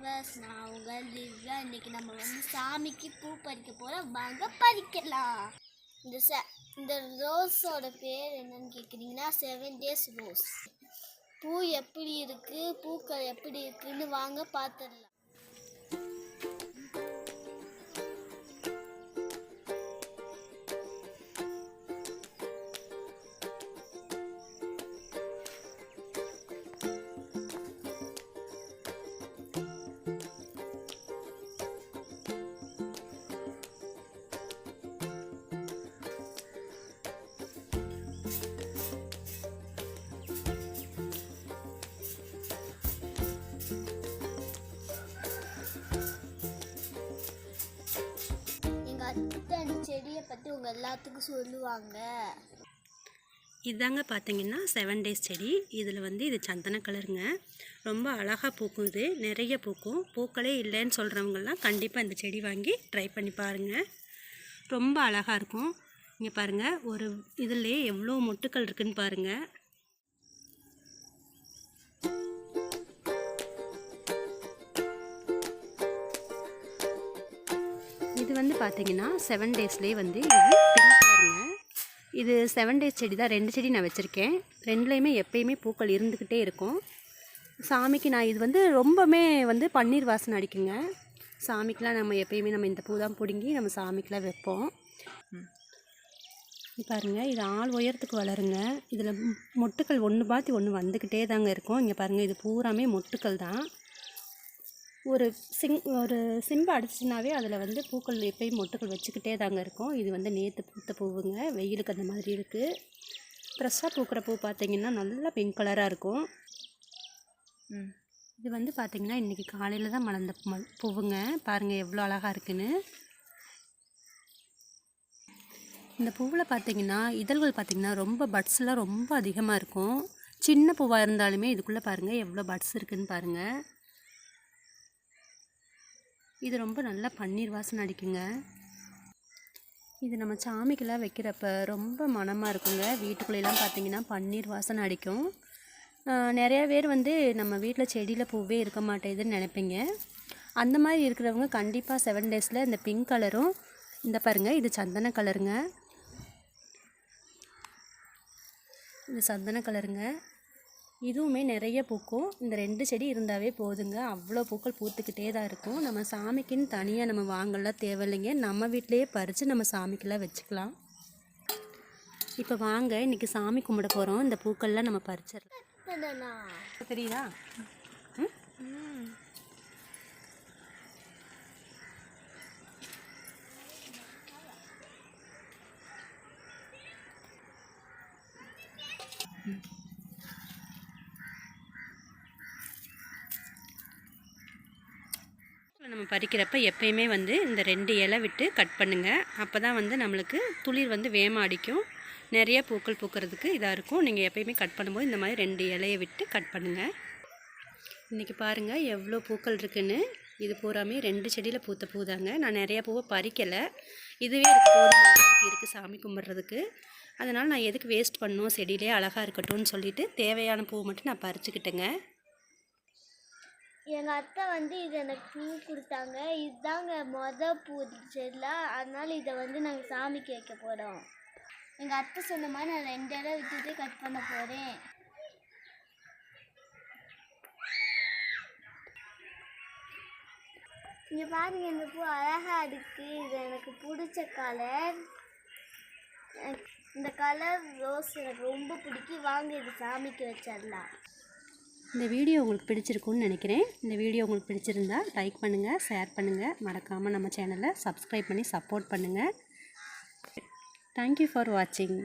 Viewers நான் உங்கள் திவ்யா இன்னைக்கு நம்ம வந்து சாமிக்கு பூ பறிக்க போகிறோம் வாங்க பறிக்கலாம். இந்த ச இந்த ரோஸோட பேர் என்னன்னு கேட்குறீங்கன்னா செவன் டேஸ் ரோஸ் பூ எப்படி இருக்குது பூக்கள் எப்படி இருக்குன்னு வாங்க பார்த்துடலாம் எங்கள் செடியை பற்றி உங்கள் எல்லாத்துக்கும் சொல்லுவாங்க. இதாங்க பார்த்தீங்கன்னா செவன் டேஸ் செடி. இதில் வந்து இது சந்தன கலருங்க. ரொம்ப அழகாக பூக்கும் இது. நிறைய பூக்கும். பூக்களே இல்லைன்னு சொல்கிறவங்கெல்லாம் கண்டிப்பாக இந்த செடி வாங்கி ட்ரை பண்ணி பாருங்கள் ரொம்ப அழகாக இருக்கும். இங்கே பாருங்கள் ஒரு இதுலேயே எவ்வளோ மொட்டுக்கள் இருக்குதுன்னு பாருங்கள் வந்து பார்த்தீங்கன்னா செவன் டேஸ்லேயே வந்து இது பிங்க் கலருங்க இது செவன் டேஸ் செடி தான். ரெண்டு செடி நான் வச்சுருக்கேன். ரெண்டுலேயுமே எப்பயுமே பூக்கள் இருந்துக்கிட்டே இருக்கும். சாமிக்கு நான் இது வந்து ரொம்பவுமே வந்து பன்னீர் வாசனை அடிக்குங்க. சாமிக்கெலாம் நம்ம எப்பயுமே நம்ம இந்த பூ தான் பிடுங்கி நம்ம சாமிக்கெலாம் வைப்போம். பாருங்கள் பாருங்க இது ஆள் உயரத்துக்கு வளருங்க. இதில் மொட்டுக்கள் ஒன்று பார்த்து ஒன்று வந்துக்கிட்டே தாங்க இருக்கும். இங்கே பாருங்கள் இது பூராமே மொட்டுக்கள் தான். ஒரு சிங் ஒரு சிம்பு அடிச்சுனாவே அதில் வந்து பூக்கள் எப்பயும் மொட்டுக்கள் வச்சுக்கிட்டே தாங்க இருக்கும். இது வந்து நேற்று பூத்த பூவுங்க. வெயிலுக்கு அந்த மாதிரி இருக்குது ஃப்ரெஷ்ஷாக பூக்கிற பூ பார்த்தீங்கன்னா நல்லா பிங்க் கலராக இருக்கும். இது வந்து பார்த்தீங்கன்னா இன்றைக்கி காலையில் தான் மலர்ந்த ம- பூவுங்க. பாருங்கள் எவ்வளோ அழகாக இருக்குன்னு. இந்த பூவில் பார்த்தீங்கன்னா இதழ்கள் பார்த்தீங்கன்னா ரொம்ப பட்ஸ்லாம் ரொம்ப அதிகமாக இருக்கும். சின்ன பூவாக இருந்தாலுமே இதுக்குள்ளே பாருங்கள் எவ்வளோ பட்ஸ் இருக்குன்னு பாருங்கள் இது ரொம்ப நல்லா பன்னீர் வாசனை அடிக்குங்க. இது நம்ம சாமிக்கெல்லாம் வைக்கிறப்ப ரொம்ப மணமாக இருக்குங்க. வீட்டுக்குள்ளெல்லாம் பார்த்தீங்கன்னா பன்னீர் வாசனை அடிக்கும். நிறையா பேர் வந்து நம்ம வீட்டில் செடியில் பூவே இருக்க மாட்டேதுன்னு நினைப்பீங்க. அந்த மாதிரி இருக்கிறவங்க கண்டிப்பாக செவன் டேஸில் இந்த பிங்க் கலரும் இந்த பாருங்க இது சந்தன கலருங்க இது சந்தன கலருங்க இதுவுமே நிறைய பூக்கும். இந்த ரெண்டு செடி இருந்தாவே போதுங்க. அவ்வளோ பூக்கள் பூத்துக்கிட்டே தான் இருக்கும். நம்ம சாமிக்குன்னு தனியாக நம்ம வாங்கலாம் தேவையில்லைங்க. நம்ம வீட்டிலையே பறித்து நம்ம சாமிக்கெல்லாம் வச்சுக்கலாம். இப்போ வாங்க இன்றைக்கி சாமி கும்பிட போகிறோம் இந்த பூக்கள்லாம் நம்ம பறிச்சிடலாம். என்னண்ணா தெரியுதா நம்ம பறிக்கிறப்ப எப்பயுமே வந்து இந்த ரெண்டு இலை விட்டு கட் பண்ணுங்கள் அப்போ தான் வந்து நம்மளுக்கு துளிர் வந்து வேகமாக அடிக்கும். நிறைய பூக்கள் பூக்கிறதுக்கு இதாக இருக்கும். நீங்கள் எப்பயுமே கட் பண்ணும்போது இந்த மாதிரி ரெண்டு இலையை விட்டு கட் பண்ணுங்கள் இன்றைக்கி பாருங்கள் எவ்வளோ பூக்கள் இருக்குதுன்னு இது பூராமே ரெண்டு செடியில் பூத்த பூ தாங்க நான் நிறையா பூவை பறிக்கலை. இதுவே எனக்கு போதுமான இருக்குது சாமி கும்பிட்றதுக்கு. அதனால் நான் எதுக்கு வேஸ்ட் பண்ணணும் செடியிலே அழகாக இருக்கட்டும்னு சொல்லிட்டு தேவையான பூவை மட்டும் நான் பறிச்சுக்கிட்டேங்க. எங்கள் அத்தை வந்து இது எனக்கு பூ கொடுத்தாங்க. இதுதாங்க மொத பூ செடியில் அதனால் இதை வந்து நாங்கள் சாமிக்கு வைக்க போகிறோம் எங்கள் அத்தை சொன்ன மாதிரி நான் ரெண்டு இடம் விட்டுட்டு கட் பண்ண போகிறேன் இங்கே பாருங்க இந்த பூ அழகாக இருக்குது இது எனக்கு பிடிச்ச கலர் இந்த கலர் ரோஸ் எனக்கு ரொம்ப பிடிக்கும். வாங்க இது சாமிக்கு வச்சிடலாம். இந்த வீடியோ உங்களுக்கு பிடிச்சிருக்கும்னு நினைக்கிறேன். இந்த வீடியோ உங்களுக்கு பிடிச்சிருந்தா லைக் பண்ணுங்கள் ஷேர் பண்ணுங்கள் மறக்காமல் நம்ம சேனலை சப்ஸ்கிரைப் பண்ணி சப்போர்ட் பண்ணுங்கள் தேங்க்யூ ஃபார் வாட்சிங்